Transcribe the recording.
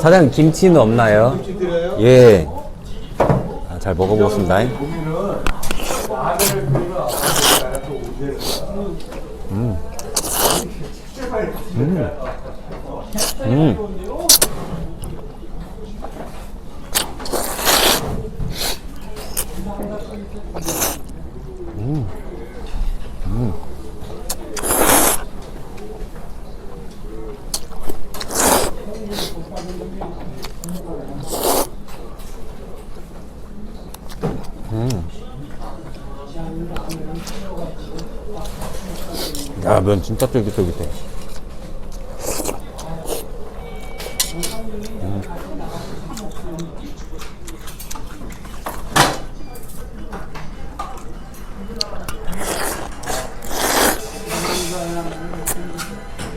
사장님 김치는 없나요? 예. 아, 잘 먹어보겠습니다. 음. 음. 음. 야, 면 진짜 쫄깃쫄깃해. 음.